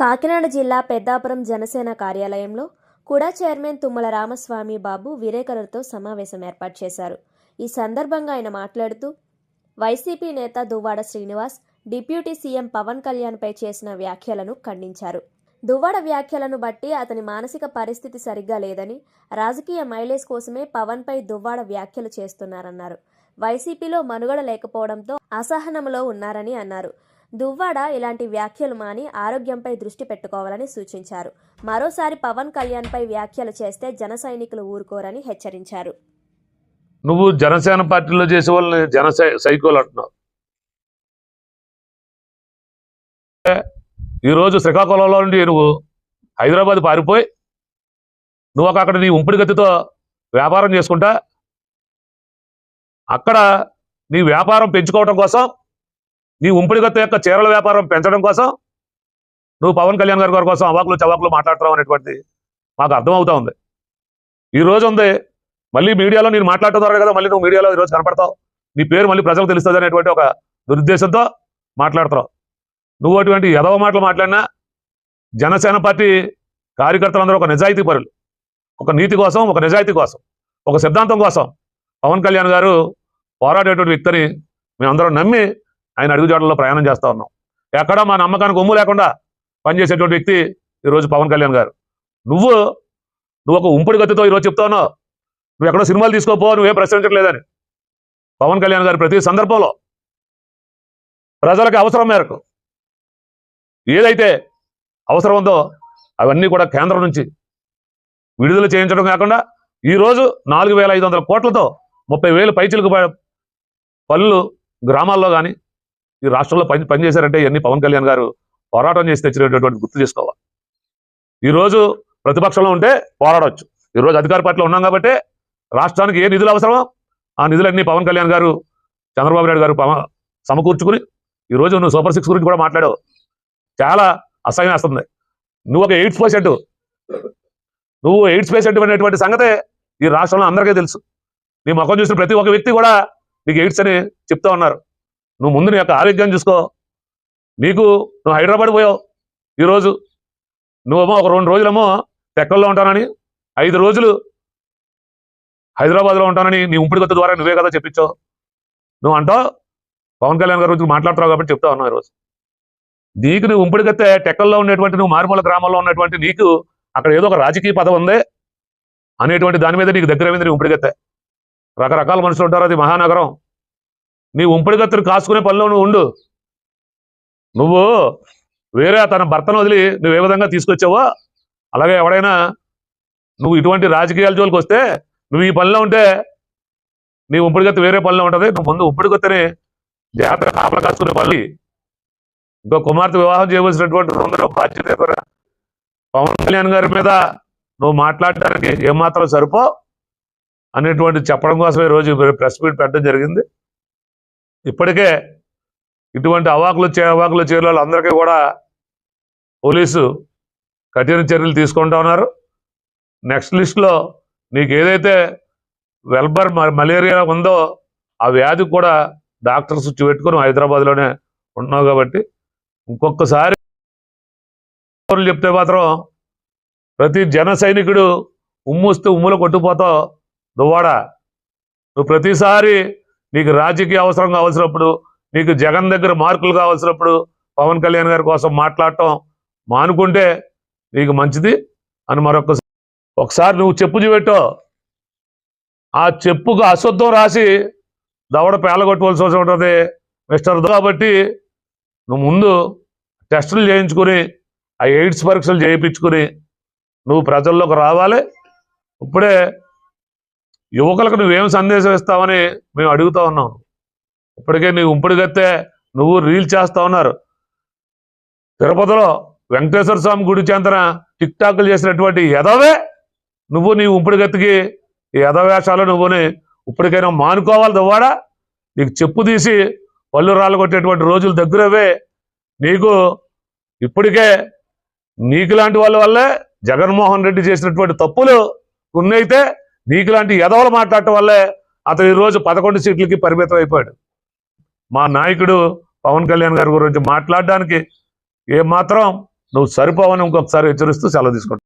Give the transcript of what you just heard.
కాకినాడ జిల్లా పెద్దాపురం జనసేన కార్యాలయంలో కుడా చైర్మన్ తుమ్మల రామస్వామి బాబు విలేకరులతో సమావేశం ఏర్పాటు చేశారు. ఈ సందర్భంగా ఆయన మాట్లాడుతూ వైసీపీ నేత దువ్వాడ శ్రీనివాస్ డిప్యూటీ సీఎం పవన్ కళ్యాణ్పై చేసిన వ్యాఖ్యలను ఖండించారు. దువ్వాడ వ్యాఖ్యలను బట్టి అతని మానసిక పరిస్థితి సరిగ్గా లేదని రాజకీయ మైలేజ్ కోసమే పవన్పై దువ్వాడ వ్యాఖ్యలు చేస్తున్నారన్నారు. వైసీపీలో మనుగడ లేకపోవడంతో అసహనంలో ఉన్నారని అన్నారు. దువ్వాడ ఇలాంటి వ్యాఖ్యలు మాని ఆరోగ్యంపై దృష్టి పెట్టుకోవాలని సూచించారు. మరోసారి పవన్ కళ్యాణ్పై వ్యాఖ్యలు చేస్తే జన సైనికులు ఊరుకోరని హెచ్చరించారు. నువ్వు జనసేన పార్టీలో చేసే వాళ్ళని జన సైకోలు అంటున్నావు. ఈరోజు శ్రీకాకుళంలో నుండి నువ్వు హైదరాబాద్ పారిపోయి నువ్వు ఒక అక్కడ నీ ఉంపిడి గతితో వ్యాపారం చేసుకుంటా అక్కడ నీ వ్యాపారం పెంచుకోవడం కోసం నీ ఉంపుడిగత్తు యొక్క చీరల వ్యాపారం పెంచడం కోసం నువ్వు పవన్ కళ్యాణ్ గారి గారి కోసం అవాకులు చవాకులు మాట్లాడుతున్నావు అనేటువంటిది మాకు అర్థమవుతా ఉంది. ఈ రోజు ఉంది. మళ్ళీ మీడియాలో నేను మాట్లాడటం ద్వారా కదా మళ్ళీ నువ్వు మీడియాలో ఈరోజు కనపడతావు. నీ పేరు మళ్ళీ ప్రజలకు తెలుస్తుంది అనేటువంటి ఒక దురుద్దేశంతో మాట్లాడుతున్నావు. నువ్వు అటువంటి ఎదవ మాటలు మాట్లాడినా జనసేన పార్టీ కార్యకర్తలందరూ ఒక నిజాయితీ పరులు. ఒక నీతి కోసం ఒక నిజాయితీ కోసం ఒక సిద్ధాంతం కోసం పవన్ కళ్యాణ్ గారు పోరాడేటువంటి వ్యక్తిని మేమందరం నమ్మి ఆయన అడుగుజాడల్లో ప్రయాణం చేస్తా ఉన్నాం. ఎక్కడా మా నమ్మకానికి ఒమ్ము లేకుండా పనిచేసేటువంటి వ్యక్తి ఈరోజు పవన్ కళ్యాణ్ గారు. నువ్వు నువ్వు ఒక ఉంపుడి గతితో ఈరోజు చెప్తా ఉన్నావు. నువ్వు ఎక్కడో సినిమాలు తీసుకోపో నువ్వే ప్రశ్నించట్లేదని. పవన్ కళ్యాణ్ గారు ప్రతి సందర్భంలో ప్రజలకు అవసరం మేరకు ఏదైతే అవసరం ఉందో అవన్నీ కూడా కేంద్రం నుంచి విడుదల చేయించడం కాకుండా ఈరోజు నాలుగు వేల ఐదు వందల కోట్లతో ముప్పై వేలు పైచిలకు పనులు గ్రామాల్లో కానీ ఈ రాష్ట్రంలో పని పనిచేశారంటే ఇవన్నీ పవన్ కళ్యాణ్ గారు పోరాటం చేసి తెచ్చినటువంటి గుర్తు చేసుకోవాలి. ఈరోజు ప్రతిపక్షంలో ఉంటే పోరాడవచ్చు ఈరోజు అధికార పార్టీలో ఉన్నాం కాబట్టి రాష్ట్రానికి ఏ నిధులు అవసరమో ఆ నిధులన్నీ పవన్ కళ్యాణ్ గారు చంద్రబాబు నాయుడు గారు సమకూర్చుకుని ఈరోజు నువ్వు సూపర్ సిక్స్ గురించి కూడా మాట్లాడావు. చాలా అసహ్యం వేస్తుంది నువ్వు ఒక ఎయిడ్స్ పేషెంట్. నువ్వు ఎయిడ్స్ పేషెంట్ అనేటువంటి సంగతే ఈ రాష్ట్రంలో అందరికీ తెలుసు. నీ ముఖం చూసిన ప్రతి ఒక్క వ్యక్తి కూడా నీకు ఎయిడ్స్ అని చెప్తా ఉన్నారు. నువ్వు ముందు నీ యొక్క ఆరోగ్యం చూసుకో. నీకు నువ్వు హైదరాబాద్ పోయావు ఈరోజు. నువ్వేమో ఒక రెండు రోజులేమో తెక్కల్లో ఉంటానని ఐదు రోజులు హైదరాబాద్లో ఉంటానని నీ ఉంపిడి ద్వారా నువ్వే కదా చెప్పించావు. నువ్వు అంటావు? పవన్ కళ్యాణ్ గారి గురించి మాట్లాడుతున్నావు కాబట్టి చెప్తా ఉన్నావు ఈరోజు. నీకు నువ్వు ఉంపడికత్తే టెక్కల్లో ఉన్నటువంటి నువ్వు మారుమూల గ్రామంలో ఉన్నటువంటి నీకు అక్కడ ఏదో ఒక రాజకీయ పదం ఉంది అనేటువంటి దాని మీద నీకు దగ్గర నీ ఉంపిడి కత్తే. రకరకాల మనుషులు ఉంటారు అది మహానగరం. నీ ఉంపడిగత్తును కాసుకునే పనిలో నువ్వు ఉండు. నువ్వు వేరే తన భర్తను వదిలి నువ్వు ఏ విధంగా తీసుకొచ్చావో అలాగే ఎవడైనా నువ్వు ఇటువంటి రాజకీయాల జోలికి వస్తే నువ్వు ఈ పనిలో ఉంటే నీ ఉంపడిగత్తు వేరే పనిలో ఉంటుంది. నువ్వు ముందు ఉంపడిగత్తని జాతర కాపలా కాసుకునే పని. ఇంకో కుమార్తె వివాహం చేయవలసినటువంటి అందరూ బాధ్యత పవన్ కళ్యాణ్ గారి మీద నువ్వు మాట్లాడటానికి ఏమాత్రం సరిపో అనేటువంటి చెప్పడం కోసమే ఈరోజు రోజు ప్రెస్ మీట్ పెట్టడం జరిగింది. ఇప్పటికే ఇటువంటి అవాకులు చే అవాకులు చర్యలు అందరికీ కూడా పోలీసు కఠిన చర్యలు తీసుకుంటా ఉన్నారు. నెక్స్ట్ లిస్ట్లో నీకు ఏదైతే వెల్బర్ మలేరియా ఉందో ఆ వ్యాధి కూడా డాక్టర్స్ పెట్టుకుని హైదరాబాద్లోనే ఉన్నావు కాబట్టి ఇంకొకసారి చెప్తే మాత్రం ప్రతి జన సైనికుడు ఉమ్ముస్తూ ఉమ్ములు కొట్టుకుపోతావు. దువ్వాడ నువ్వు ప్రతిసారి నీకు రాజకీయ అవసరం కావాల్సినప్పుడు నీకు జగన్ దగ్గర మార్కులు కావాల్సినప్పుడు పవన్ కళ్యాణ్ గారి కోసం మాట్లాడటం మానుకుంటే నీకు మంచిది. అని మరొకసారి ఒకసారి నువ్వు చెప్పు చూపెట్టో ఆ చెప్పుకు అశుద్ధం రాసి దవడ పేలగొట్టుకోవాల్సి వచ్చి ఉంటుంది మిస్టర్ కాబట్టి నువ్వు ముందు టెస్టులు చేయించుకుని ఆ ఎయిడ్స్ పరీక్షలు చేయించుకుని నువ్వు ప్రజల్లోకి రావాలి. ఇప్పుడే యువకులకు నువ్వేం సందేశం ఇస్తావని మేము అడుగుతా ఉన్నాం. ఇప్పటికే నీ ఉంపుడుగత్తే నువ్వు రీల్ చేస్తా ఉన్నారు. తిరుపతిలో వెంకటేశ్వర స్వామి గుడి చెంతన టిక్ టాక్లు చేసినటువంటి ఎదవే నువ్వు నీ ఉంపుడుగత్తికి ఎదవేషాలు నువ్వుని ఇప్పటికైనా మానుకోవాలి దువ్వాడా నీకు చెప్పు తీసి పళ్ళు రాళ్ళు కొట్టేటువంటి రోజులు దగ్గరవే. నీకు ఇప్పటికే నీకు లాంటి వాళ్ళ వల్లే జగన్మోహన్ రెడ్డి చేసినటువంటి తప్పులు ఉన్నైతే నీకు లాంటి ఎదవలు మాట్లాడటం వల్లే అతను ఈరోజు పదకొండు సీట్లకి పరిమితం అయిపోయాడు. మా నాయకుడు పవన్ కళ్యాణ్ గారి గురించి మాట్లాడడానికి ఏమాత్రం నువ్వు సరిపోవని ఇంకొకసారి హెచ్చరిస్తూ సెలవు తీసుకుంటా